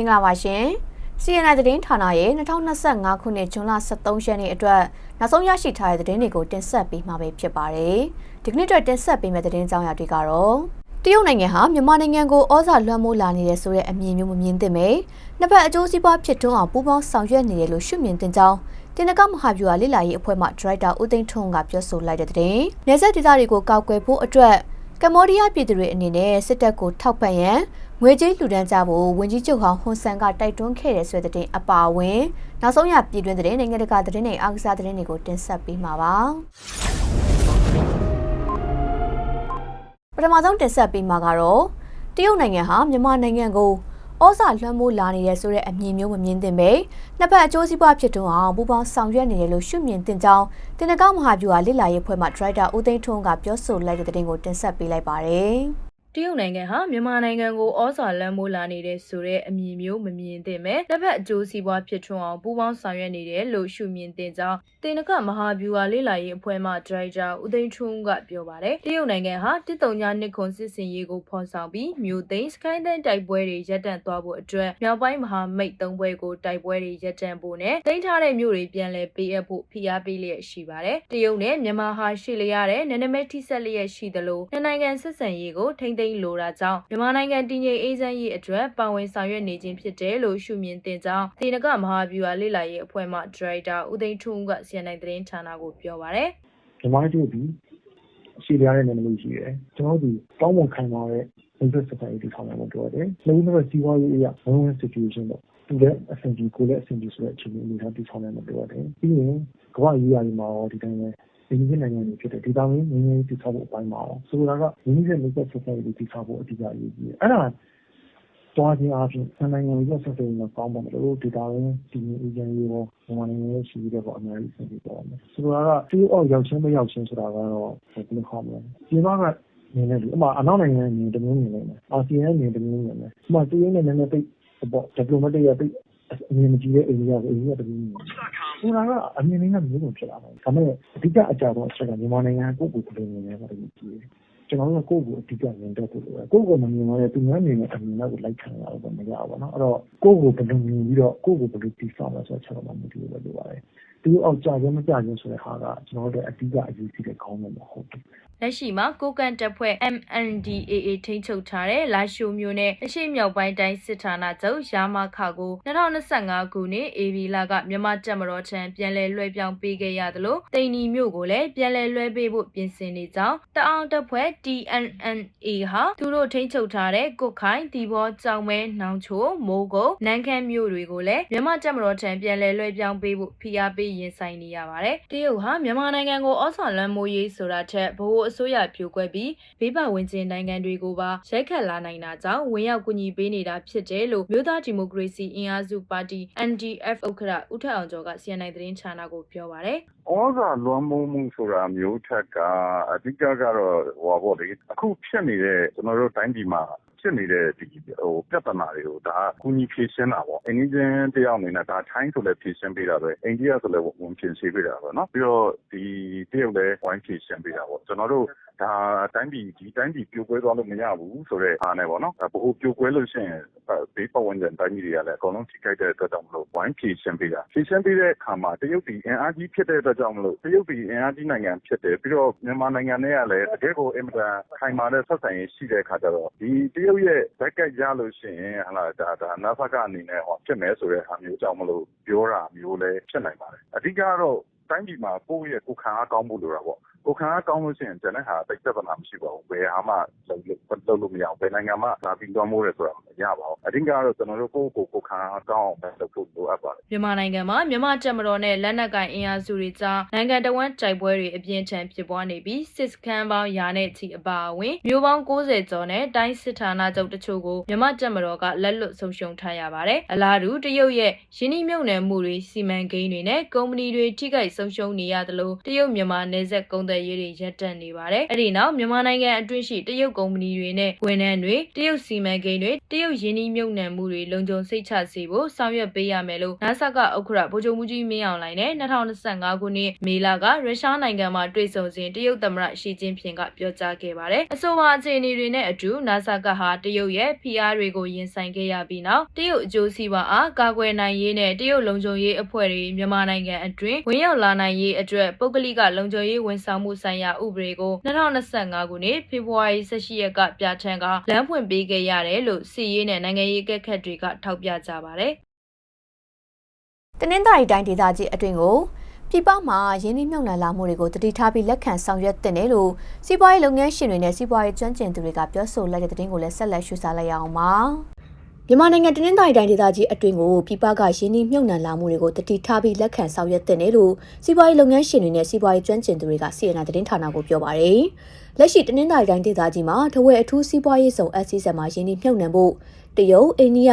င်္ဂလာပါရှင် CNN သတင်းဌာနရဲ့2025ခုနှစ်ဇွန်လ23ရက်နေ့အတွက်နောက်ဆုံးရရှိထားတဲ့သတင်းတွေကိုတင်ဆက်ပေးမှာပဲဖြစ်ပါတယ်ဒီကနေ့အတွက်တင်ဆက်ပေးမယ့်သတင်းကြောင်းရာတွေကတော့တရုတ်နိုင်ငံဟာမြန်မာနိုင်ငံကိုဩဇာလွှမ်းမိုးလာနေတဲ့ဆိုတဲ့အမြင်မျိုးမမြင်သင့်ပဲနှစ်ဖက်အကျိုးစီးပွားဖြစ်ထွန်းအောင်ပူးပေါင်းဆောင်ရွက်နေတယ်လို့ရှုမြင်တင်ကြောင်းတင်နကမဟာဗျူဟာလိလာရေးအဖွဲ့မှဒရိုက်တာဦးသိန်းထွန်းကပြောဆိုလိုက်တဲ့သတင်း။နေဆက်ဒေသတွေကိုကောက်ကွယ်ဖို့အတွက်ကမ္ဘောဒီးယားပြည်သူတွေအနေနဲ့စစ်တပ်ကိုထောက်ပံ့ရန် ငွေကြေးလှူဒန်းကြဖို့ဝန်ကြီးချုပ်ဟောင်းဟွန်ဆန်ကတိုက်တွန်းခဲ့တဲ့ဆိုတဲ့တဲ့အပါအဝင်နောက်ဆုံးရပြည်တွင်းသတင်းနိုင်ငံတကာသတင်းတွေအားကစားသတင်းတွေကိုတင်ဆက်ပေးမှာပါပထမဆုံးတင်ဆက်ပေးမှာကတော့တရုတ်နိုင်ငံဟာမြန်မာနိုင်ငံကိုဩဇာလွှမ်းမိုးလာနေတဲ့ဆိုတဲ့အမြင်မျိုးမမြင်သင့်ပဲနှစ်ဖက်အကျိုးစီးပွားဖြစ်ထွန်းအောင်ပူးပေါင်းဆောင်ရွက်နေတယ်လို့ရှုမြင်သင့်ကြောင်းတင်နကောက်မဟာဗျူဟာလစ်လာရေးဖွဲ့မှဒရိုက်တာဦးသိန်းထွန်းကပြောဆိုလိုက်တဲ့သတင်းကိုတင်ဆက်ပေးလိုက်ပါတယ်။ တရုတ်နိုင်ငံဟာမြန်မာနိုင်ငံကိုဩဇာလွှမ်းမိုးလာနေတဲ့ဆိုတဲ့အမြင်မျိုးမမြင်သင့်ပဲလက်ဖက်အကျိုးစီးပွားဖြစ်ထွန်းအောင်ပူးပေါင်းဆောင်ရွက်နေတယ်လို့ရှုမြင်သင့်ကြောင်းတင်နကမဟာဗျူဟာလေးလာရေးအဖွဲ့မှဒရိုက်တာဦးသိန်းထွန်းကပြောပါတယ်တရုတ်နိုင်ငံဟာတစ်တုံညာနှစ်ခွန်စစ်စင်ရေးကိုဖော်ဆောင်ပြီးမြို့သိမ်းစကိုင်းတန်းတိုက်ပွဲတွေရပ်တန့်သွားဖို့အတွက်မြောက်ပိုင်းမဟာမိတ်သုံးဘွဲကိုတိုက်ပွဲတွေရပ်တန့်ဖို့နဲ့တိမ့်ထားတဲ့မြို့တွေပြန်လည်ပေးအပ်ဖို့ဖိအားပေးလျက်ရှိပါတယ်တရုတ်နဲ့မြန်မာဟာရှိလျက်တဲ့နယ်နိမိတ်ထိစပ်လျက်ရှိသလိုနှစ်နိုင်ငံဆက်ဆံရေးကိုထိမ့်သိမ်းလိုတာကြောင့်မြန်မာနိုင်ငံတည်ငြိမ်အေးချမ်းရေးအတွက်ပါဝင်ဆောင်ရွက်နေခြင်းဖြစ်တယ်လို့ရှုမြင်တင်ကြောင်းတေနကမဟာဗျူဟာလေ့လာရေးအဖွဲ့မှဒရိုက်တာဦးသိန်းထွန်းက CNN သတင်းဌာနကိုပြောပါရယ်မြန်မာတို့ဒီအရှိတရားတဲ့နယ်မျိုးရှိတယ်ကျွန်တော်တို့တောင်းပန်ခံရတဲ့ business society ထောင်ရမှာတော့တယ်လူမျိုးတွေစီးပွားရေးအရာ win situation တော့သူလည်းအဆင်ပြေကိုလည်းအဆင်ပြေဆိုတဲ့အခြေအနေမျိုးတွေထောင်ရမှာတော့တယ်ပြီးရင်ကမ္ဘာရေးရာတွေမှာရောဒီတိုင်းပဲ ဒီနေ့နိုင်ငံတွေဖြစ်တဲ့ဒေတာမင်းငင်းငင်းတိဆောက်ဖို့အပိုင်းမှာရောဆိုတာကဒီနေ့နဲ့ business society တိဆောက်ဖို့အဓိကအရေးကြီးတယ်အဲ့ဒါတွားခြင်းအပြင်နိုင်ငံရေးဆက်ဆံရေးမှာကောင်းပါမလို့ဒေတာရင်းဒီနေ့အေဂျင်စီရောမြန်မာနိုင်ငံရဲ့ရှိတဲ့ပေါ့အများကြီးဆင်ပြီးတော့မယ်ဆိုတော့ကတူအောက်ရောက်ချင်းမရောက်ချင်းဆိုတာကတော့ဘယ်လိုခေါ်မလဲဒီမှာကနေနေတယ်အမအနောက်နိုင်ငံနေတမျိုးနေနေတယ်အာဆီယံနေတမျိုးနေတယ်အမတူရင်းနဲ့နည်းနည်းပိတ်ပေါ့ diplomatic ရပိတ် အမြင်မကြည့်တဲ့အိန္ဒိယကအိန္ဒိယတမျိုးနေတယ်ဆိုတာကအမြင်လေးကမျိုးစုံဖြစ်လာတယ်ဒါပေမဲ့အဓိကအကြောတော့အချက်ကမြန်မာနိုင်ငံကိုကိုယ်ကိုယ်ဘယ်လိုနေလဲဆိုတာကိုကြည့်တယ်ကျွန်တော်တို့ကကိုယ့်ကိုအဓိကမြင်တတ်ဖို့လိုတယ်ကိုယ့်ကိုမမြင်တော့တဲ့သူများမြင်တဲ့အမြင်တော့လိုက်ခံရတော့မရဘူးပေါ့နော်အဲ့တော့ကိုယ့်ကိုဘယ်လိုမြင်ပြီးတော့ကိုယ့်ကိုဘယ်လိုတည်ဆောက်လဲဆိုတော့ချက်တော့မသိဘူးပဲလိုပါတယ်သူအောက်ကြခြင်းမကြခြင်းဆိုတဲ့ဟာကကျွန်တော်တို့အဓိကအရေးကြီးတဲ့ခေါင်းမဟုတ်ဘူး လက်ရှိမှာကိုကန်တပ်ဖွဲ့ MNDAA ထိန်းချုပ်ထားတဲ့လာရှိုမျိုးနဲ့အရှိမြောက်ပိုင်းတိုင်းစစ်ဌာနချုပ်ရာမခကို2025ခုနှစ် AB လကမြန်မာတပ်မတော်ထံပြန်လည်လွှဲပြောင်းပေးခဲ့ရသလိုတိန်နီမျိုးကိုလည်းပြန်လည်လွှဲပေးဖို့ပြင်ဆင်နေကြောင်းတအောင်တပ်ဖွဲ့ TNNA ဟာသူတို့ထိန်းချုပ်ထားတဲ့ကုတ်ခိုင်တီဘောကြောင်မဲနောင်ချိုမိုးကုတ်နန်းခမ်းမျိုးတွေကိုလည်းမြန်မာတပ်မတော်ထံပြန်လည်လွှဲပြောင်းပေးဖို့ဖိအားပေးရင်ဆိုင်နေရပါတယ်တရုတ်ဟာမြန်မာနိုင်ငံကိုဩဇာလွှမ်းမိုးရေးဆိုတာထက်ဗဟိုအစိုးရပြိုကွဲပြီးဘေးပဝင်ကျင်နိုင်ငံတွေကိုပါရိုက်ခတ်လာနိုင်တာကြောင့်ဝင်ရောက်ကူညီပေးနေတာဖြစ်တယ်လို့မြို့သားဒီမိုကရေစီအင်အားစုပါတီ NDF ဥက္ကဋ္ဌဦးထက်အောင်ကျော်က CNN သတင်းဌာနကိုပြောပါတယ်ဩဇာလွှမ်းမိုးမှုဆိုတာမျိုးထက်ကအဓိကကတော့ဟိုပါပေါ့လေအခုဖြစ်နေတဲ့ကျွန်တော်တို့တိုင်းပြည်မှာ ဖြစ်နေတဲ့ဒီဟိုပြဿနာတွေကိုဒါကူညီဖြေရှင်းတာပေါ့အင်းကြီးချင်းတယောက်အနေနဲ့ဒါထိုင်းဆိုလည်းဖြေရှင်းပေးတာပဲအိန္ဒိယဆိုလည်းဝန်ဖြေရှင်းပေးတာပေါ့နော်ပြီးတော့ဒီတရုတ်လည်းဝိုင်းဖြေရှင်းပေးတာပေါ့ကျွန်တော်တို့ ဒါတိုင်းပြည်ဒီတိုင်းပြည်ပြိုကွဲသွားလို့မရဘူးဆိုတဲ့အားနဲ့ပေါ့နော်ဘိုးပြိုကွဲလို့ရှိရင်ဘေးပတ်ဝန်းကျင်တိုင်းပြည်တွေကလည်းအကုန်လုံးထိခိုက်တဲ့အတွက်ကြောင့်မလို့ဝိုင်းဖြေရှင်းပေးတာဖြေရှင်းပေးတဲ့အခါမှာတရုတ်ပြည်အင်အားကြီးဖြစ်တဲ့အတွက်ကြောင့်မလို့တရုတ်ပြည်အင်အားကြီးနိုင်ငံဖြစ်တယ်ပြီးတော့မြန်မာနိုင်ငံနဲ့ကလည်းတကယ်ကိုအင်မတန်ခိုင်မာတဲ့ဆက်ဆံရေးရှိတဲ့အခါကျတော့ဒီတရုတ်ရဲ့ဘက်ကရလို့ရှိရင်ဟလာဒါဒါနာဖကအနေနဲ့ဟောဖြစ်မယ်ဆိုတဲ့ဟာမျိုးကြောင့်မလို့ပြောတာမျိုးလည်းဖြစ်နိုင်ပါတယ်အဓိကတော့တိုင်းပြည်မှာကိုယ့်ရဲ့ကိုယ်ခံအားကောင်းဖို့လိုတာပေါ့ ကိုခံအားကောင်းလို့ရှိရင်ကျန်တဲ့ဟာတိတ်သက်သာမရှိပါဘူးဘယ်ဟာမှလုပ်လို့လုပ်လို့မရဘူးဘယ်နိုင်ငံမှလာပြီးသွားမိုးတယ်ဆိုတာမရပါဘူးအဓိကတော့ကျွန်တော်တို့ကိုယ့်ကိုယ်ကိုခံအားကောင်းအောင်လုပ်ဖို့လိုအပ်ပါတယ်မြန်မာနိုင်ငံမှာမြန်မာတပ်မတော်နဲ့လက်နက်ကင်အင်အားစုတွေကြားနိုင်ငံတော်ဝန်တိုက်ပွဲတွေအပြင်းထန်ဖြစ်ပွားနေပြီးစစ်စခန်းပေါင်းရာနဲ့ချီအပါအဝင်မြို့ပေါင်း90ကျော်နဲ့တိုင်းစစ်ဌာနချုပ်တချို့ကိုမြန်မာတပ်မတော်ကလက်လွတ်ဆုံးရှုံးထားရပါတယ်။အလားတူတရုတ်ရဲ့ရင်းနှီးမြှုပ်နှံမှုတွေစီမံကိန်းတွေနဲ့ကုမ္ပဏီတွေထိခိုက်ဆုံးရှုံးနေရသလိုတရုတ်မြန်မာနယ်စပ်ကုန်သက်ရေးတွေရပ်တန့်နေပါတယ်။အဲ့ဒီနောက်မြန်မာနိုင်ငံအတွင်းရှိတရုတ်ကုမ္ပဏီတွေနဲ့ဝန်ထမ်းတွေတရုတ်စီမံကိန်းတွေတရုတ်ယင်းနှီးမြုပ်နှံမှုတွေလုံခြုံစိတ်ချစေဖို့ဆောင်ရွက်ပေးရမယ်လို့ NASA ကဥက္ခရာဗိုလ်ချုပ်မှုကြီးမင်းအောင်လှိုင်နဲ့2025ခုနှစ်မေလကရုရှားနိုင်ငံမှာတွေ့ဆုံစဉ်တရုတ်သမ္မတရှီကျင်းဖျင်ကပြောကြားခဲ့ပါတယ်။အဆိုပါအခြေအနေတွေနဲ့အတူ NASA ကဟာတရုတ်ရဲ့ PR တွေကိုရင်ဆိုင်ခဲ့ရပြီးနောက်တရုတ်အကျိုးစီးပွားအားကာကွယ်နိုင်ရေးနဲ့တရုတ်လုံခြုံရေးအဖွဲ့တွေမြန်မာနိုင်ငံအတွင်းဝင်ရောက်လာနိုင်ရေးအတွက်ပုဂ္ဂလိကလုံခြုံရေးဝန်ဆောင်မှုဆိုင်ရာဥပဒေကို2025ခုနှစ်ဖေဖော်ဝါရီ18ရက်ကပြဋ္ဌာန်းကလမ်းဖွင့်ပေးခဲ့ရတယ်လို့စီရေးနဲ့နိုင်ငံရေးကက်ခတ်တွေကထောက်ပြကြပါတယ်။တနင်္သာရီတိုင်းဒေသကြီးအတွင်းကိုပြည်ပမှာရင်းနှီးမြှုပ်နှံလာမှုတွေကိုတတိထားပြီးလက်ခံဆောင်ရွက်တင်တယ်လို့စီးပွားရေးလုပ်ငန်းရှင်တွေနဲ့စီးပွားရေးကျွမ်းကျင်သူတွေကပြောဆိုလိုက်တဲ့သတင်းကိုလည်းဆက်လက်ရှုစားလိုက်ရအောင်ပါ မြန်မာနိုင်ငံတနင်္သာရီတိုင်းဒေသကြီးအတွင်းကိုပြည်ပကရင်းနှီးမြှုပ်နှံလာမှုတွေကိုတတိထားပြီးလက်ခံဆောင်ရွက်တင်တယ်လို့စီးပွားရေးလုပ်ငန်းရှင်တွေနဲ့စီးပွားရေးကျွမ်းကျင်သူတွေကစီရင်နာသတင်းဌာနကိုပြောပါရယ်လက်ရှိတနင်္သာရီတိုင်းဒေသကြီးမှာတဝဲအထူးစီးပွားရေးဆောင်အပ်စီးစံမှာရင်းနှီးမြှုပ်နှံဖို့တရုတ်အိန္ဒိယ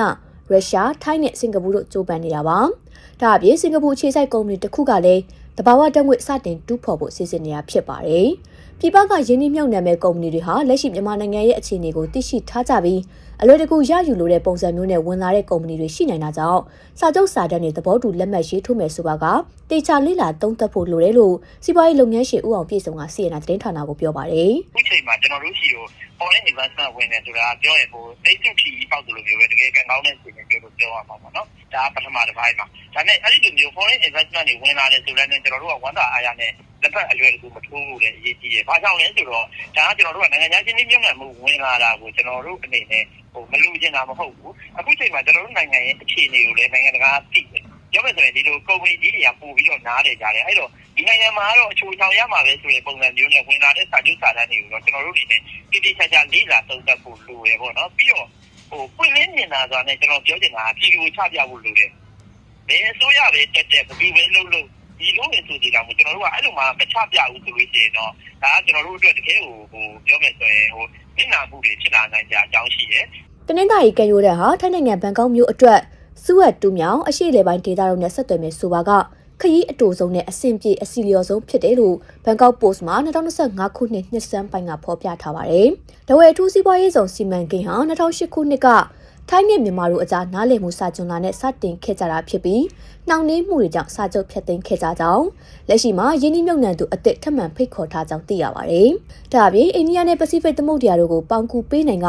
ရုရှားထိုင်းနဲ့စင်ကာပူတို့ကြိုးပမ်းနေတာပါ။ဒါအပြင်စင်ကာပူအခြေစိုက်ကုမ္ပဏီတစ်ခုကလည်းတဘာဝတက်ငွေစတင်တူးဖော်ဖို့စီစဉ်နေတာဖြစ်ပါတယ်။ ပြည်ပကရင်းနှီးမြှုပ်နှံမဲ့ကုမ္ပဏီတွေဟာလက်ရှိမြန်မာနိုင်ငံရဲ့အခြေအနေကိုသိရှိထားကြပြီးအလွယ်တကူရယူလိုတဲ့ပုံစံမျိုးနဲ့ဝင်လာတဲ့ကုမ္ပဏီတွေရှိနိုင်တာကြောင့်စာချုပ်စာတမ်းတွေသဘောတူလက်မှတ်ရေးထိုးမယ်ဆိုပါကတေချာလေးလာသုံးသပ်ဖို့လိုတယ်လို့စီးပွားရေးလုပ်ငန်းရှင်ဦးအောင်ပြည်စုံကစီရင်နာသတင်းဌာနကိုပြောပါတယ်။အခုချိန်မှာကျွန်တော်တို့ရှိကို foreign investment ဝင်တယ်ဆိုတာပြောရင်ဟိုတိတ်စုထီပေါက်တယ်လို့မျိုးပဲတကယ်ကံကောင်းတဲ့စီမံပြောလို့ပြောရမှာပေါ့နော်ဒါကပထမတစ်ပိုင်းမှာဒါနဲ့အဲ့ဒီလိုမျိုး foreign investment တွေဝင်လာတယ်ဆိုလည်းကျွန်တော်တို့ကဝန်တာအားရနဲ့ လက်ပတ်အလွယ်တကူမထိုးဘူးလေအရေးကြီးတယ်။ဘာကြောင့်လဲဆိုတော့ဒါကကျွန်တော်တို့ကနိုင်ငံခြားချင်းချင်းမြုံနှံမှုဝင်လာတာကိုကျွန်တော်တို့အနေနဲ့ဟိုမလူချင်တာမဟုတ်ဘူး။အခုချိန်မှာကျွန်တော်တို့နိုင်ငံရဲ့အခြေအနေကိုလည်းနိုင်ငံတကာသိတယ်။ပြောမယ်ဆိုရင်ဒီလိုကုမ္ပဏီကြီးတွေကပို့ပြီးတော့နားလေကြတယ်။အဲ့တော့ဒီနိုင်ငံမှာကတော့အချိုးချောင်ရမှာပဲဆိုတဲ့ပုံစံမျိုးနဲ့ဝင်လာတဲ့စာချုပ်စာတမ်းတွေကိုတော့ကျွန်တော်တို့အနေနဲ့တိတိကျကျလေးလာသုံးသပ်ဖို့လိုရပေါ့နော်ပြီးတော့ဟိုပွင့်လင်းမြင်သာစွာနဲ့ကျွန်တော်ပြောချင်တာပြည်သူကိုချပြဖို့လိုတယ်ဘယ်အစိုးရပဲတက်တက်ဘယ်ပဲလုပ်လို့ ဒီလိုနေဆိုဒီကောင်ကျွန်တော်တို့ကအဲ့လိုမှမချပြဘူးဆိုလို့ရှိရင်တော့ဒါကကျွန်တော်တို့အတွက်တကယ်ကိုဟိုပြောမယ်ဆိုရင်ဟိုမျက်နှာမှုတွေဖြစ်လာနိုင်ကြအကြောင်းရှိတယ်တနင်္သာရီကံရိုးတဲ့ဟာထိုင်းနိုင်ငံဘန်ကောက်မြို့အတွက်စူဝက်တူးမြောင်အရှိလေပိုင်းဒေသတို့နဲ့ဆက်သွယ်မယ်ဆိုပါကခရီးအတူဆုံးနဲ့အဆင်ပြေအစီလျော်ဆုံးဖြစ်တယ်လို့ဘန်ကောက်ပို့စ်မှာ2025ခုနှစ်နှစ်စမ်းပိုင်းကဖော်ပြထားပါတယ်။ဒဝဲထူးစီးပွားရေးဆောင်စီမံကိန်းဟာ2008ခုနှစ်က ထိုင်းနဲ့မြန်မာတို့အကြားနားလည်မှုစာချုပ်လာနဲ့စတင်ခဲ့ကြတာဖြစ်ပြီးနှောင့်နှေးမှုတွေကြောင့်စာချုပ်ဖျက်သိမ်းခဲ့ကြကြောင်းလက်ရှိမှာယင်းနှိမ့်မြုပ်နှံသူအသစ်ထပ်မံဖိတ်ခေါ်ထားကြောင်းသိရပါတယ်။ဒါအပြင်အိန္ဒိယနဲ့ပစိဖိတ်သမုဒ္ဒရာတို့ကိုပေါင်ကူပေးနိုင်က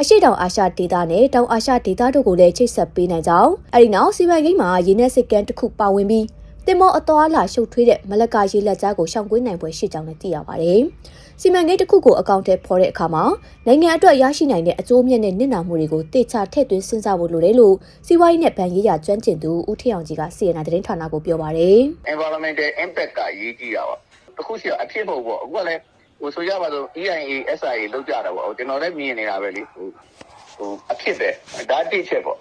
အရှိတောင်အာရှဒေသနဲ့တောင်အာရှဒေသတို့ကိုလည်းချိတ်ဆက်ပေးနိုင်ကြောင်းအဲဒီနောက်စီမံကိန်းမှာရင်းနှက်စစ်ကမ်းတစ်ခုပါဝင်ပြီးတင်မောအတော်လာရှုပ်ထွေးတဲ့မလကာရေးလက်ကြားကိုရှောင်ကွင်းနိုင်ပွဲရှိကြောင်းလည်းသိရပါတယ်။ စီမံကိန်းတစ်ခုကိုအကောင့်ထဲပေါ်တဲ့အခါမှာနိုင်ငံအတွက်ရရှိနိုင်တဲ့အကျိုးမြတ်နဲ့နစ်နာမှုတွေကိုတေချာထည့်သွင်းစဉ်းစားဖို့လိုတယ်လို့စီးပွားရေးနဲ့ဗန်ရေးရာကျွမ်းကျင်သူဦးထေအောင်ကြီးကစီရင်နာသတင်းဌာနကိုပြောပါတယ်။ environmental impact ကအရေးကြီးတာပါတခုရှိအဖြစ်ဖို့ပေါ့အခုကလည်းဟိုဆိုရပါတော့ EIA SIA လောက်ကြတာပေါ့ကျွန်တော်လည်းမြင်နေတာပဲလေဟိုဟိုအဖြစ်ပဲဒါတိချက်ပေါ့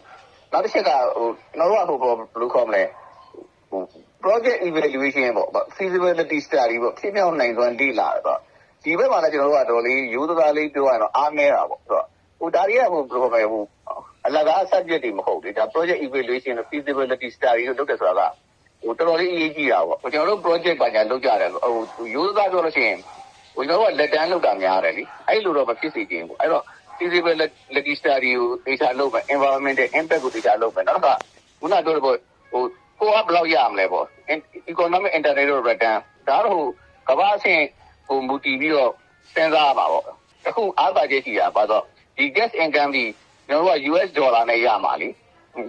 နောက်တစ်ချက်ကဟိုကျွန်တော်တို့ကဟိုဘယ်လိုခေါ်မလဲဟို project evaluation ပေါ့ feasibility study ပေါ့ဖြစ်မြောက်နိုင်စွမ်းလေ့လာတော့ ဒီဘက်မှာလည်း ကျွန်တော်တို့က တော်လေး ရိုးသားလေး ပြောရရင်တော့ အားနည်းတာပေါ့ဆိုတော့ဟိုဒါတွေကဟိုဘယ်လိုခေါ်မလဲဟိုအလကား subject တွေ မဟုတ်ဘူးဒါ project evaluation နဲ့ feasibility study လို့ လုပ်တယ်ဆိုတာကဟိုတော်တော်လေး အရေးကြီးတာပေါ့ ကျွန်တော်တို့ project ပါညာ လုပ်ကြတယ်ဟိုရိုးသား ပြောလို့ရှိရင်ဟိုကျွန်တော်တို့က လက်တန်းလုပ်တာ များတယ်လीအဲ့လိုတော့ မဖြစ်စေချင်ဘူး အဲ့တော့ feasibility study ကိုဒေတာလုပ်မယ် environmental impact ကိုဒေတာလုပ်မယ် နောက်ကခုနပြောတဲ့ပေါ့ဟို ကိုကဘယ်လောက်ရမလဲပေါ့ economic international return ဒါတော့ဟိုကမ္ဘာအဆင့် ဟိုမူတည်ပြီးတော့စဉ်းစားရပါပေါ့အခုအားသာချက်ရှိတာပါတော့ဒီ gas income ဒီကျွန်တော်တို့က US ဒေါ်လာနဲ့ရမှာလी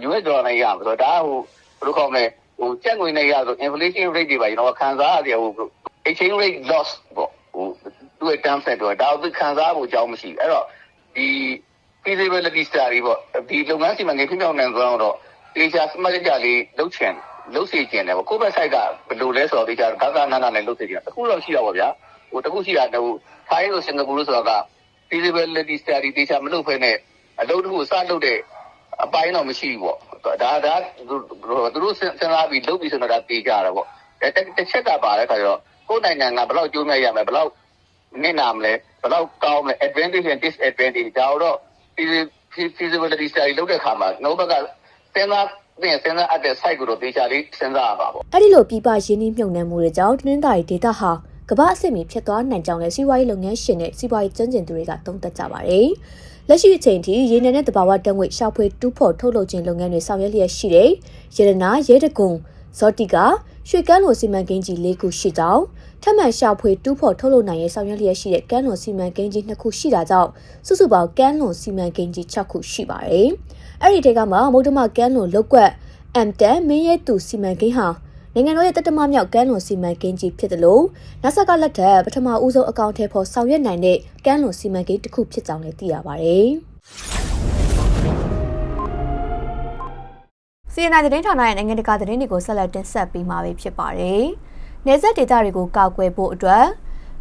US ဒေါ်လာနဲ့ရမှာဆိုတော့ဒါကဟိုဘယ်လိုခေါ်မလဲဟိုကျပ်ငွေနဲ့ရဆို inflation rate တွေပါကျွန်တော်ခံစားရတယ်ဟို exchange rate loss ပေါ့ဟိုသူ့ရဲ့ term set တော့ဒါကိုခံစားဖို့အကြောင်းမရှိဘူးအဲ့တော့ဒီ feasibility study ပေါ့ဒီလုပ်ငန်းစီမံကိန်းဖြစ်မြောက်နိုင်သွားတော့တေချာစမတ်ကြလေးလုပ်ချင်လုပ်စီကျင်တယ်ပေါ့ကိုယ့်ဘက် site ကဘယ်လိုလဲဆိုတော့တေချာကာကနာနာနဲ့လုပ်စီကျင်တခုတော့ရှိတော့ပါဗျာဟို တခုရှိတာဟိုထိုင်းလို့စင်ကာပူလို့ဆိုတော့က feasibility study တေချာမလုပ်ဖ ೇನೆ အလုပ်တစ်ခုစလုပ်တဲ့အပိုင်းတော့မရှိဘူးပေါ့ဒါဒါသူတို့စဉ်းစားပြီးလုပ်ပြီးဆိုတော့ဒါတေချာတယ်ပေါ့တစ်ချက်ကပါတဲ့ခါကျတော့ကိုယ်နိုင်ငံကဘယ်လောက်ကျိုးမြတ်ရမလဲဘယ်လောက်နစ်နာမလဲဘယ်လောက်ကောင်းမလဲ advantage and disadvantage ဒါတော့ feasibility study လုပ်တဲ့ခါမှာနောက်ဘက်ကစဉ်းစားပြင်စဉ်းစားအပ်တဲ့ site ကိုတော့တေချာလေးစဉ်းစားရပါပေါ့အဲ့ဒီလိုပြပရင်းနှီးမြှုပ်နှံမှုတွေကြောင့်တနင်္သာရီဒေသဟာ ကမ္ဘာအဆင့်မီဖြစ်သွားနိုင်ကြောင်းလည်းစီးပွားရေးလုပ်ငန်းရှင်နဲ့စီးပွားရေးကျွမ်းကျင်သူတွေကသုံးသပ်ကြပါတယ်။လက်ရှိအချိန်ထိရေနံနဲ့တဘာဝတက်ငွေရှာဖွေတူးဖော်ထုတ်လုပ်ခြင်းလုပ်ငန်းတွေဆောင်ရွက်လျက်ရှိတဲ့ရတနာရဲတကုံဇော်တီကရွှေကန်းလိုစီမံကိန်းကြီး၄ခုရှိကြောင်းထပ်မံရှာဖွေတူးဖော်ထုတ်လုပ်နိုင်ရေးဆောင်ရွက်လျက်ရှိတဲ့ကန်းလွန်စီမံကိန်းကြီး2ခုရှိတာကြောင့်စုစုပေါင်းကန်းလွန်စီမံကိန်းကြီး6ခုရှိပါတယ်။အဲ့ဒီထဲကမှမုဒ္ဓမကန်းလွန်လောက်ကွက် M10 မင်းရဲသူစီမံကိန်းဟာ နိုင်ငံတော်ရဲ့တတမမြောက်ကန်းလွန်စီမံကိန်းကြီးဖြစ်တယ်လို့ NASA ကလက်ထက်ပထမဦးဆုံးအကောင့်ထဲပေါ်ဆောင်ရွက်နိုင်တဲ့ကန်းလွန်စီမံကိန်းတစ်ခုဖြစ်ကြောင်းလည်းသိရပါတယ်။စီအန်သတင်းဌာနရဲ့နိုင်ငံတကာသတင်းတွေကိုဆက်လက်တင်ဆက်ပေးမှာဖြစ်ပါတယ်။နေဆက်ဒေသတွေကိုကာကွယ်ဖို့အတွက်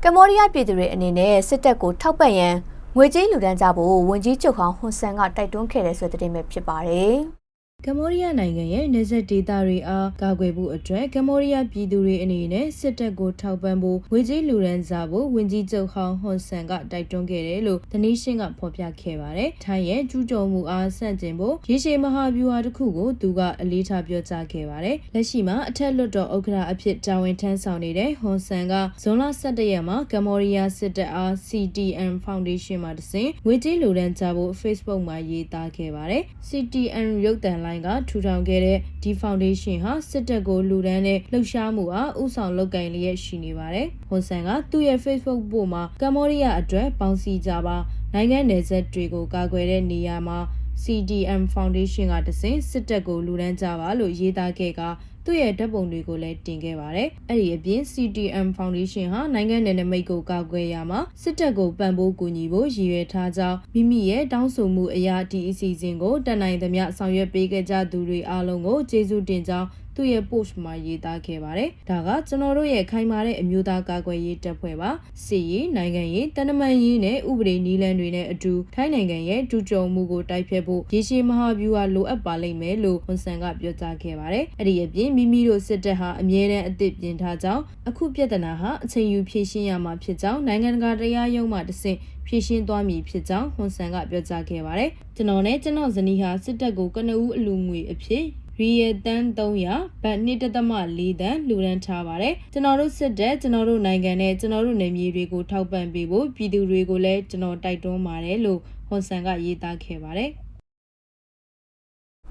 ကမ္ဘောဒီးယားပြည်သူတွေအနေနဲ့စစ်တပ်ကိုထောက်ပံ့ရန်ငွေကြေးလူဒန်းကြဖို့ဝန်ကြီးချုပ်ဟောင်းဟွန်ဆန်ကတိုက်တွန်းခဲ့တဲ့ဆိုတဲ့သတင်းပဲဖြစ်ပါတယ်။ ကမ္ဘောဒီးယားနိုင်ငံရဲ့နေဆက်ဒေသတွေအားကာကွယ်ဖို့အတွက်ကမ္ဘောဒီးယားပြည်သူတွေအနေနဲ့စစ်တပ်ကိုထောက်ပံ့ဖို့ဝေကြီးလူရန်စားဖို့ဝင်ကြီးချုပ်ဟောင်းဟွန်ဆန်ကတိုက်တွန်းခဲ့တယ်လို့ဒနီးရှင်းကဖော်ပြခဲ့ပါတယ်။ထိုင်းရဲ့ကျူးကျော်မှုအားဆန့်ကျင်ဖို့ရေရှည်မဟာဗျူဟာတစ်ခုကိုသူကအလေးထားပြောကြားခဲ့ပါတယ်။လက်ရှိမှာအထက်လွှတ်တော်ဥက္ကဋ္ဌအဖြစ်တာဝန်ထမ်းဆောင်နေတဲ့ဟွန်ဆန်ကဇွန်လ17ရက်မှာကမ္ဘောဒီးယားစစ်တပ်အား CTN Foundation မှာတစဉ်ဝေကြီးလူရန်ကြဖို့ Facebook မှာရေးသားခဲ့ပါတယ်။ CTN ရုပ်သံလိုင်းကထူထောင်ခဲ့တဲ့ဒီ foundation ဟာစစ်တပ်ကိုလူဒန်းတဲ့လှုပ်ရှားမှုအားဥဆောင်လုပ်ကိုင်လျက်ရှိနေပါတယ်။ဟွန်ဆန်ကသူ့ရဲ့ Facebook ပို့မှာကမ္ဘောဒီးယားအတွက်ပေါင်းစည်းကြပါနိုင်ငံနယ်စပ်တွေကိုကာကွယ်တဲ့နေရာမှာ CDM Foundation ကတစဉ်စစ်တပ်ကိုလူဒန်းကြပါလို့ရေးသားခဲ့က သူ့ရဲ့ဓာတ်ပုံတွေကိုလည်းတင်ခဲ့ပါတယ်။အဲ့ဒီအပြင် CTM Foundation ဟာနိုင်ငံနယ်နိမိတ်ကိုကာကွယ်ရမှာစစ်တပ်ကိုပံ့ပိုးကူညီဖို့ရည်ရွယ်ထားကြောင်းမိမိရဲ့တောင်းဆိုမှုအရာဒီအစီအစဉ်ကိုတန်နိုင်သမျှဆောင်ရွက်ပေးခဲ့ကြသူတွေအားလုံးကိုကျေးဇူးတင်ကြောင်း သူ့ရဲ့ post မှာရေးသားခဲ့ပါတယ်။ဒါကကျွန်တော်တို့ရဲ့ခိုင်မာတဲ့အမျိုးသားကာကွယ်ရေးတပ်ဖွဲ့ပါ။စစ်ရေးနိုင်ငံရေးတန်တမန်ရေးနဲ့ဥပဒေနည်းလမ်းတွေနဲ့အတူထိုင်းနိုင်ငံရဲ့ဒူကြုံမှုကိုတိုက်ဖျက်ဖို့ရေရှည်မဟာဗျူဟာလိုအပ်ပါလိမ့်မယ်လို့ဝန်ဆန်ကပြောကြားခဲ့ပါတယ်။အဲ့ဒီအပြင်မိမိတို့စစ်တပ်ဟာအမြဲတမ်းအသစ်ပြင်ထားကြောင်းအခုပြဿနာဟာအချိန်ယူဖြေရှင်းရမှာဖြစ်ကြောင်းနိုင်ငံတကာတရားရုံးမှတဆင့်ဖြည့်ရှင်းသွားမည်ဖြစ်ကြောင်းဟွန်ဆန်ကပြောကြားခဲ့ပါတယ်။ကျွန်တော်နဲ့ကျွန်တော်ဇနီးဟာစစ်တပ်ကိုကနဦးအလူငွေအဖြစ် ရီယတန်300ဘတ်1.4တန်လူရန်ထားပါတယ်ကျွန်တော်တို့စစ်တပ်ကျွန်တော်တို့နိုင်ငံနဲ့ကျွန်တော်တို့နယ်မြေတွေကိုထောက်ပံ့ပေးဖို့ပြည်သူတွေကိုလည်းကျွန်တော်တိုက်တွန်းပါတယ်လို့ဟွန်ဆန်ကရေးသားခဲ့ပါတယ်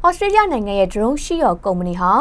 ဩစတြေးလျနိုင်ငံရဲ့ drone ရှိရောကုမ္ပဏီဟာ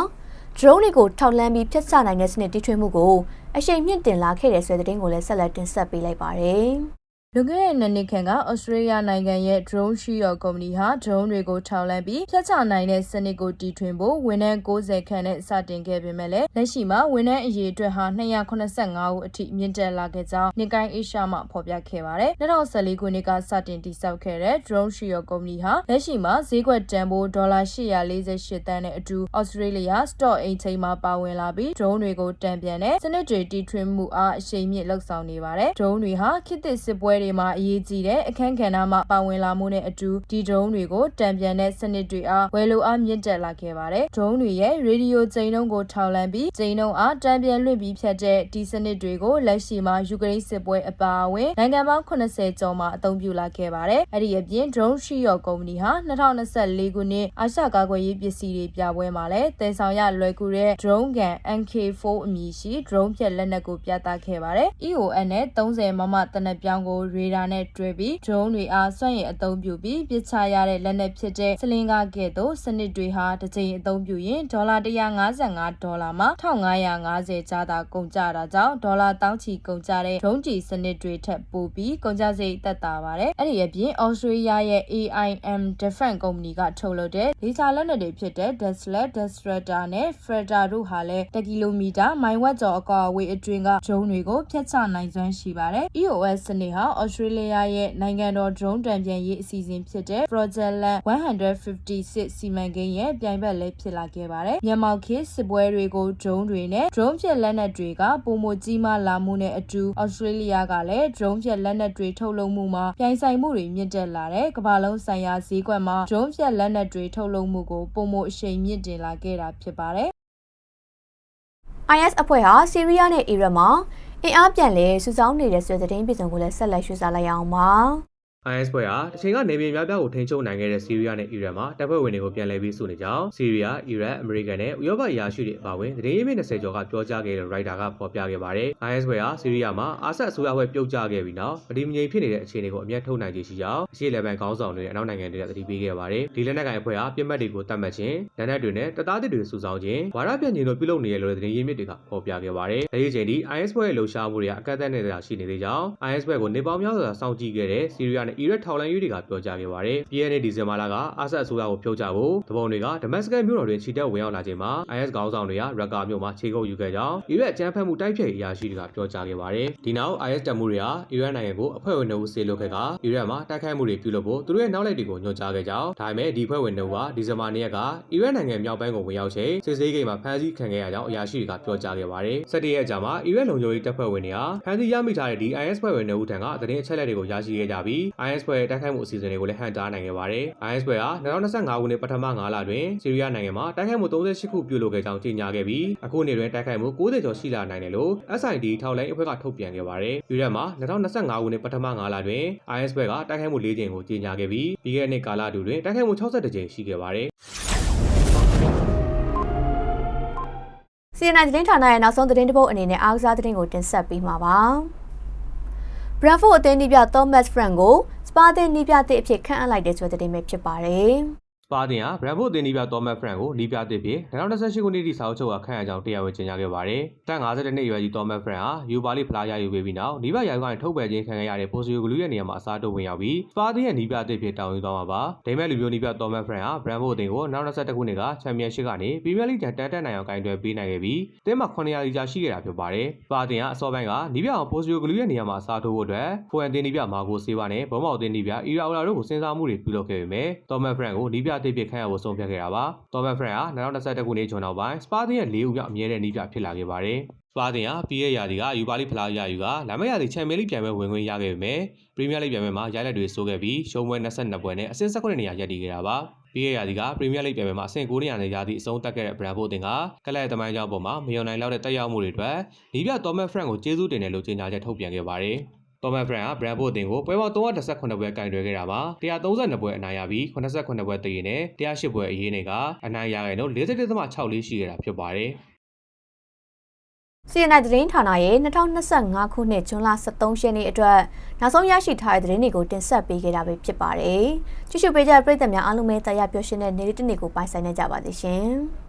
drone တွေကိုထောက်လှမ်းပြီးဖျက်ချနိုင်တဲ့စနစ်တီထွင်မှုကိုအရှိန်မြင့်တင်လာခဲ့တဲ့ဆိုတဲ့သတင်းကိုလည်းဆက်လက်တင်ဆက်ပေးလိုက်ပါတယ်။ လွန်ခဲ့တဲ့နှစ်နှစ်ခန့်ကဩစတြေးလျနိုင်ငံရဲ့ drone ရှိရောကုမ္ပဏီဟာ drone တွေကိုထောက်လှမ်းပြီးဖျက်ချနိုင်တဲ့စနစ်ကိုတီထွင်ဖို့ဝန်ထမ်း60ခန့်နဲ့စတင်ခဲ့ပေမဲ့လည်းလက်ရှိမှာဝန်ထမ်းအရေအတွက်ဟာ285ဦးအထိမြင့်တက်လာခဲ့ကြောင်းနေကိုင်းအေရှာမှဖော်ပြခဲ့ပါတယ်။2014ခုနှစ်ကစတင်တည်ဆောက်ခဲ့တဲ့ drone ရှိရောကုမ္ပဏီဟာလက်ရှိမှာဈေးကွက်တန်ဖိုးဒေါ်လာ848တန်းနဲ့အတူဩစတြေးလျ stock exchange မှာပါဝင်လာပြီး drone တွေကိုတံပြန်တဲ့စနစ်တွေတီထွင်မှုအားအရှိန်မြင့်လှုပ်ဆောင်နေပါတယ်။ drone တွေဟာခေတ်သစ်စစ်ပွဲတွေမှာအရေးကြီးတဲ့အခန်းကဏ္ဍမှာပါဝင်လာမှုနဲ့အတူဒီ drone တွေကိုတံပြန်တဲ့စနစ်တွေအားဝယ်လိုအားမြင့်တက်လာခဲ့ပါတယ်။ drone တွေရဲ့ရေဒီယိုချိန်နှုန်းကိုထောက်လှမ်းပြီးချိန်နှုန်းအားတံပြန်လွှင့်ပြီးဖြတ်တဲ့ဒီစနစ်တွေကိုလက်ရှိမှာယူကရိန်းစစ်ပွဲအပါအဝင်နိုင်ငံပေါင်း80ကျော်မှာအသုံးပြုလာခဲ့ပါတယ်။အဲ့ဒီအပြင် drone ရှိရောကုမ္ပဏီဟာ2024ခုနှစ်အာရှကာကွယ်ရေးပစ္စည်းတွေပြပွဲမှာလည်းတည်ဆောင်ရလွယ်ကူတဲ့ drone gun MK4 အမည်ရှိ drone ဖြတ်လက်နက်ကိုပြသခဲ့ပါတယ်။ EON နဲ့30မမတနက်ပြောင်းကိုရေဒါနဲ့တွဲပြီး drone တွေအားစွန့်ရည်အသုံးပြုပြီးပစ်ချရတဲ့လက်နက်ဖြစ်တဲ့စလင်ကားကဲ့သို့စနစ်တွေဟာတစ်ချိန်အသုံးပြုရင်ဒေါ်လာ155ဒေါ်လာမှ1550ကျားသာကုန်ကြတာကြောင့်ဒေါ်လာတောင်းချီကုန်ကြတဲ့ drone ကြီးစနစ်တွေထက်ပိုပြီးကုန်ကြစိတ်သက်သာပါတယ်။အဲ့ဒီအပြင် Australia ရဲ့ AIM Defense ကုမ္ပဏီကထုတ်လုပ်တဲ့ဒေသလက်နက်တွေဖြစ်တဲ့ Deslet, Destrata နဲ့ Freda တို့ဟာလည်း1ကီလိုမီတာမိုင်ဝက်ကျော်အကွာအဝေးအတွင်းက drone တွေကိုဖျက်ချနိုင်စွမ်းရှိပါတယ်။ EOS စနစ်ဟာ Australia ရဲ့နိုင်ငံတော် drone တံပြန်ရေးအစီအစဉ်ဖြစ်တဲ့ Project Land 156စီမံကိန်းရဲ့ပြိုင်ဘက်လည်းဖြစ်လာခဲ့ပါတယ်။မြန်မာခေတ်စစ်ပွဲတွေကို drone တွေနဲ့ drone ဖြတ်လက်နက်တွေကပုံမကြီးမားလာမှုနဲ့အတူ Australia ကလည်း drone ဖြတ်လက်နက်တွေထုတ်လုပ်မှုမှာပြိုင်ဆိုင်မှုတွေမြင့်တက်လာတဲ့ကမ္ဘာလုံးဆိုင်ရာဈေးကွက်မှာ drone ဖြတ်လက်နက်တွေထုတ်လုပ်မှုကိုပုံမအရှိန်မြင့်တင်လာခဲ့တာဖြစ်ပါတယ် IS အဖွဲ့ဟာဆီးရီးယားနဲ့အီရတ်မှာ အင်အားပြန်လဲစုဆောင်းနေတဲ့ဆိုတဲ့သတင်းပြည်စုံကိုလည်းဆက်လက်ရှုစားလိုက်ရအောင်ပါ IS ဖွဲ့ဟာတချိန်ကနေပြည်များပြားကိုထိန်းချုပ်နိုင်ခဲ့တဲ့ဆီးရီးယားနဲ့အီရန်မှာတပ်ဖွဲ့ဝင်တွေကိုပြန်လည်ပြီးစုနေကြောင်းဆီးရီးယား၊အီရန်၊အမေရိကန်နဲ့ဥရောပအရာရှိတွေအပါအဝင်သတင်းရင်းမြစ်20ကျော်ကပြောကြားခဲ့တဲ့ရိုက်တာကဖော်ပြခဲ့ပါတယ်။ IS ဖွဲ့ဟာဆီးရီးယားမှာအာဆတ်အစိုးရဖွဲ့ပြုတ်ကျခဲ့ပြီးနောက်ဗဒီမငြိမ်ဖြစ်နေတဲ့အခြေအနေကိုအမျက်ထုတ်နိုင်ခြေရှိကြောင်းအရှေ့လယ်ပိုင်းခေါင်းဆောင်တွေနဲ့အနောက်နိုင်ငံတွေကသတိပေးခဲ့ပါတယ်။ဒီလက်နက်ကိုင်အဖွဲ့ဟာပြစ်မှတ်တွေကိုတတ်မှတ်ခြင်း၊လက်နက်တွေနဲ့တပ်သားတွေစုဆောင်းခြင်း၊ဝါဒပြန့်ခြင်းတို့ပြုလုပ်နေရလို့သတင်းရင်းမြစ်တွေကဖော်ပြခဲ့ပါတယ်။ဒီအချိန်ထိ IS ဖွဲ့ရဲ့လှုပ်ရှားမှုတွေကအကန့်အသတ်နဲ့သာရှိနေသေးကြောင်း IS ဖွဲ့ကိုနေပေါင်းများစွာစောင့်ကြည့်ခဲ့တဲ့ဆီးရီးယားနဲ့အီရတ်ထောက်လှမ်းရေးတွေကပြောကြားခဲ့ပါတယ်။ပြည်내ဒီဇင်ဘာလကအာဆတ်အစိုးရကိုဖြုတ်ချဖို့တပုံတွေကဒမတ်စကတ်မြို့တော်တွင်ခြိတက်ဝင်ရောက်လာချိန်မှာ IS ခေါင်းဆောင်တွေကရက်ကာမြို့မှာခြေကုပ်ယူခဲ့ကြောင်းအီရတ်အကြမ်းဖက်မှုတိုက်ဖျက်ရေးအရာရှိတွေကပြောကြားခဲ့ပါတယ်။ဒီနောက် IS တပ်မှုတွေဟာအီရတ်နိုင်ငံကိုအဖွဲ့ဝင်နှုတ်ဆေးလုပ်ခဲ့ကအီရတ်မှာတိုက်ခိုက်မှုတွေပြုလုပ်ဖို့သူတို့ရဲ့နောက်လိုက်တွေကိုညွှန်ကြားခဲ့ကြောင်းဒါပေမဲ့ဒီအဖွဲ့ဝင်နှုတ်ကဒီဇင်ဘာနေ့ရက်ကအီရတ်နိုင်ငံမြောက်ပိုင်းကိုဝင်ရောက်ချိန်စစ်ဆေးဂိတ်မှာဖမ်းဆီးခံခဲ့ရကြောင်းအရာရှိတွေကပြောကြားခဲ့ပါတယ်။17ရက်ကြာမှာအီရတ်လုံခြုံရေးတပ်ဖွဲ့ဝင်တွေဟာဖမ်းဆီးရမိထားတဲ့ဒီ IS ဖွဲ့ဝင်နှုတ်ထံကသတင်းအချက်အလက်တွေကိုရရှိခဲ့ကြပြီး IS ဖွဲ့ရဲ့တိုက်ခိုက်မှုအစီအစဉ်တွေကိုလည်းဟန်တားနိုင်ခဲ့ပါတယ်။ IS ဖွဲ့ဟာ2025ခုနှစ်ပထမ9လတွင်ဆီးရီးယားနိုင်ငံမှာတိုက်ခိုက်မှု38ခုပြုလုပ်ခဲ့ကြောင်းကြေညာခဲ့ပြီးအခုနှစ်တွင်တိုက်ခိုက်မှု90ကျော်ရှိလာနိုင်တယ်လို့ SID ထောက်လိုင်းအဖွဲ့ကထုတ်ပြန်ခဲ့ပါတယ်။ယူရက်မှာ2025ခုနှစ်ပထမ9လတွင် IS ဖွဲ့ကတိုက်ခိုက်မှု၄ကြိမ်ကိုကြေညာခဲ့ပြီးပြီးခဲ့တဲ့နှစ်ကာလတူတွင်တိုက်ခိုက်မှု62ကြိမ်ရှိခဲ့ပါတယ်။ CNN သတင်းဌာနရဲ့နောက်ဆုံးသတင်းတစ်ပုဒ်အနေနဲ့အားကစားသတင်းကိုတင်ဆက်ပေးမှာပါ။ Brentford အသင်းနီးပြ Thomas Frank ကိုစ ပါတင်နီးပြသည့်အဖြစ်ခန့်အပ်လိုက်တဲ့ဆိုတဲ့သတင်းပဲဖြစ်ပါတယ်။စ ပါတင်ဟာဘရန်ဖို့အသင်းနီးပြတော်မတ်ဖရန်ကိုနီးပြသစ်ဖြစ်2028ခုနှစ်ထိစာအုပ်ချုပ်ကခန့်အပ်ကြောင်းတရားဝင်ကြေညာခဲ့ပါတယ်။တက်52နှစ်အရွယ်ကြီးတော်မတ်ဖရန်ဟာယူပါလီဖလားရယူပေးပြီးနောက်နီးပြရာယူကနေထုတ်ပယ်ခြင်းခံခဲ့ရတဲ့ပိုစီယိုဂလူးရဲ့နေရာမှာအစားထိုးဝင်ရောက်ပြီးစပါတင်ရဲ့နီးပြသစ်ဖြစ်တောင်းယူသွားမှာပါ။ဒိမက်လူမျိုးနီးပြတော်မတ်ဖရန်ဟာဘရန်ဖို့အသင်းကို2021ခုနှစ်ကချန်ပီယံရှစ်ကနေပရီးမီးယားလိတန်တန်တက်နိုင်အောင်ကင်တွယ်ပေးနိုင်ခဲ့ပြီးအသင်းမှာ900လီကြာရှိခဲ့တာဖြစ်ပါတယ်။စပါတင်ကအစောပိုင်းကနီးပြအောင်ပိုစီယိုဂလူးရဲ့နေရာမှာအစားထိုးဖို့အတွက်ဖိုအန်တင်နီးပြမာကိုဆေးပါနဲ့ဘုံမောက်အသင်းနီးပြအီရာအိုလာတို့ကိုစဉ်းစားမှုတွေပြုလုပ်ခဲ့ပေမဲ့တော်မတ်ဖရန်ကိုနီးပြသစ်ဖြစ်ခန့်အပ်ဖို့ဆုံးဖြတ်ခဲ့တာပါ။တော်မတ်ဖရန်ဟာ2021ခုနှစ်ဇွန်နောက်ပိုင်းစပါတင်ရဲ့၄ဦးမြောက်အမြဲတမ်းနီးပြဖြစ်လာခဲ့ပါတယ်။စပါတင်ဟာပြည်ရဲ့ယာဒီကယူပါလိဖလားရယူကလာမယ့်ရာသီချန်ပီယံလိပြိုင်ပွဲဝင်ခွင့်ရခဲ့ပေမဲ့ပရီးမီးယားလိပြိုင်ပွဲမှာရိုက်လက်တွေဆိုးခဲ့ပြီးရှုံးပွဲ22ပွဲနဲ့အဆင့်19နေရာရပ်တည်ခဲ့တာပါ။ပြီးခဲ့ရာသီကပရီးမီးယားလိပြိုင်ပွဲမှာအဆင့်9နေရာနဲ့ရာသီအဆုံးသတ်ခဲ့တဲ့ဘရန်ဖို့တင်ကကလပ်သမိုင်းကြောင်းပေါ်မှာမယုံနိုင်လောက်တဲ့တက်ရောက်မှုတွေအတွက်နီးပြတော်မတ်ဖရန်ကိုကျေးဇူးတင်တယ်လို့ကြေညာချက်ထုတ်ပြန်ခဲ့ပါတယ်။ တော်မန်ဖရန်ကဘရန်ဖို့အတင်ကိုပွဲပေါင်း318ပွဲကင်တွယ်ခဲ့တာမှာ132ပွဲအနိုင်ရပြီး89ပွဲတည်ရင်နဲ့108ပွဲအရေးနဲ့ကအနိုင်ရခဲ့တော့41.64ရှိခဲ့တာဖြစ်ပါတယ်။ CNN သတင်းဌာနရဲ့2025ခုနှစ်ဇွန်လ23ရက်နေ့အတွက်နောက်ဆုံးရရှိထားတဲ့သတင်းတွေကိုတင်ဆက်ပေးခဲ့တာပဲဖြစ်ပါတယ်။ကြည့်ရှုပေးကြတဲ့ပရိသတ်များအားလုံးပဲတရားပျော်ရွှင်တဲ့နေ့တစ်နေ့ကိုပိုင်ဆိုင်နေကြပါသေးရှင်။